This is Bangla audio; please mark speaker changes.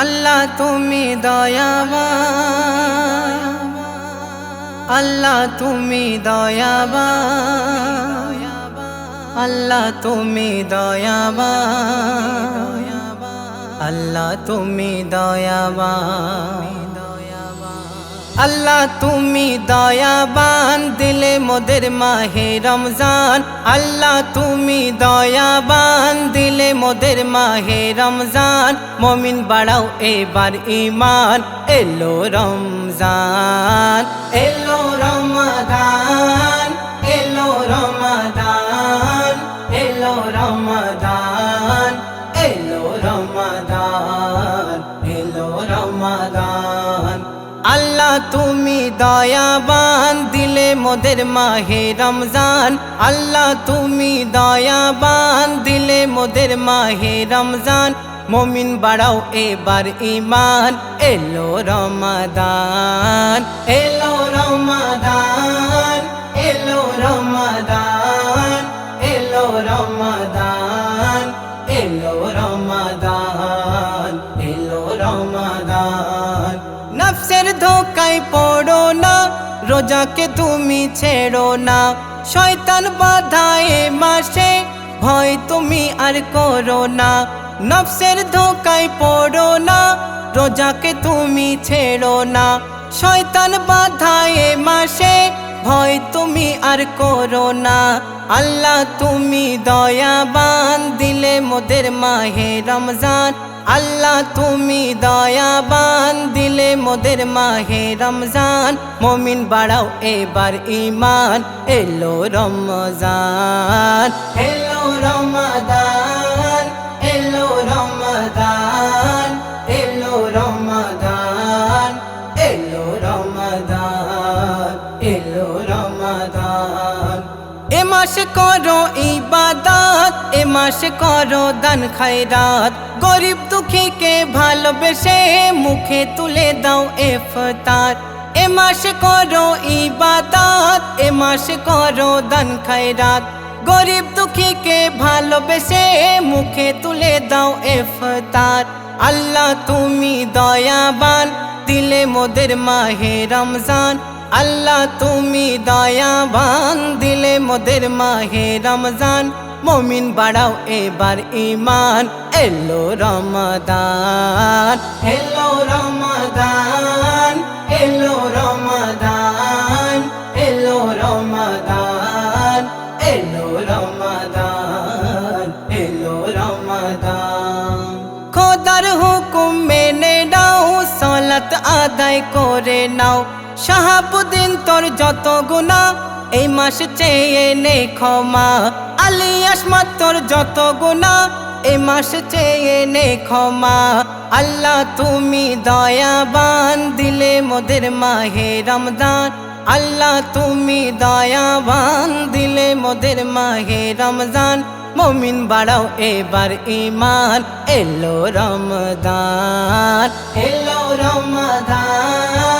Speaker 1: আল্লাহ তুমি দয়াবান। আল্লাহ তুমি দয়াবান। আল্লাহ তুমি দয়াবান। আল্লাহ তুমি দয়াবান। আল্লাহ তুমি দয়াবান। মোদের মাহে রমজান, আল্লাহ তুমি দয়াবান, দিলে মোদের মাহে রমজান, মমিন বাড়াও এবার ইমান এলো রমজান, এলো রমাদান তুমি দয়াবান, দিলে মোদের মাহে রমজান। আল্লাহ, তুমি দয়াবান, দিলে মোদের মাহে রমজান। মমিন, বাড়াও এবার ইমান এলো রমাদান, এলো ধোকায় পড়ো না, রোজাকে তুমি ছেড়ো না। শয়তান বাধায় মাসে, ভয় তুমি আর করো না। নফসের ধোকায় পড়ো না রোজাকে তুমি ছেড়ো না। শয়তান বাধায় মাসে, ভয় তুমি আর করো না। আল্লাহ তুমি দয়াবান, দিলে মোদের মাহে রমজান। আল্লাহ তুমি দয়াবান, দিলে মোদের মাহে রমজান। মমিন বাড়াও এবার ইমান এলো রমজান, এলো রমাদান মাস করো ইবাদত, এ মাস করো দান খায়রাত। গরিব দুঃখীকে ভালোবেসে মুখে তুলে দাও ইফতার এ মাস করো ইবাদত, এ মাস করো দান খায়রাত। গরিব দুঃখীকে ভালোবেসে মুখে তুলে দাও ইফতার আল্লাহ তুমি দয়াবান, দিলে মোদের মাহে রমজান। আল্লাহ তুমি দয়াবান, দিলে মোদের মাহে রমজান। মমিন বাড়াও এবার ইমান এলো রমাদান এলো রমাদান এলো রমাদান এলো রমাদান এলো রমাদান এলো রমাদান। খোদার হুকুম আদায় করে নাও। শাহাবুদ্দিন তোর যত গুণা এই মাস চেয়ে নে ক্ষমা। আলী আসমাত তোর যত গুণা এই মাস চেয়ে নে ক্ষমা। আল্লাহ তুমি দয়াবান, দিলে মোদের মাহে রমদান আল্লাহ তুমি দয়াবান, দিলে মোদের মাহে রমজান। মমিন বাড়াও এবার ইমান এলো রমদান এলো রমদান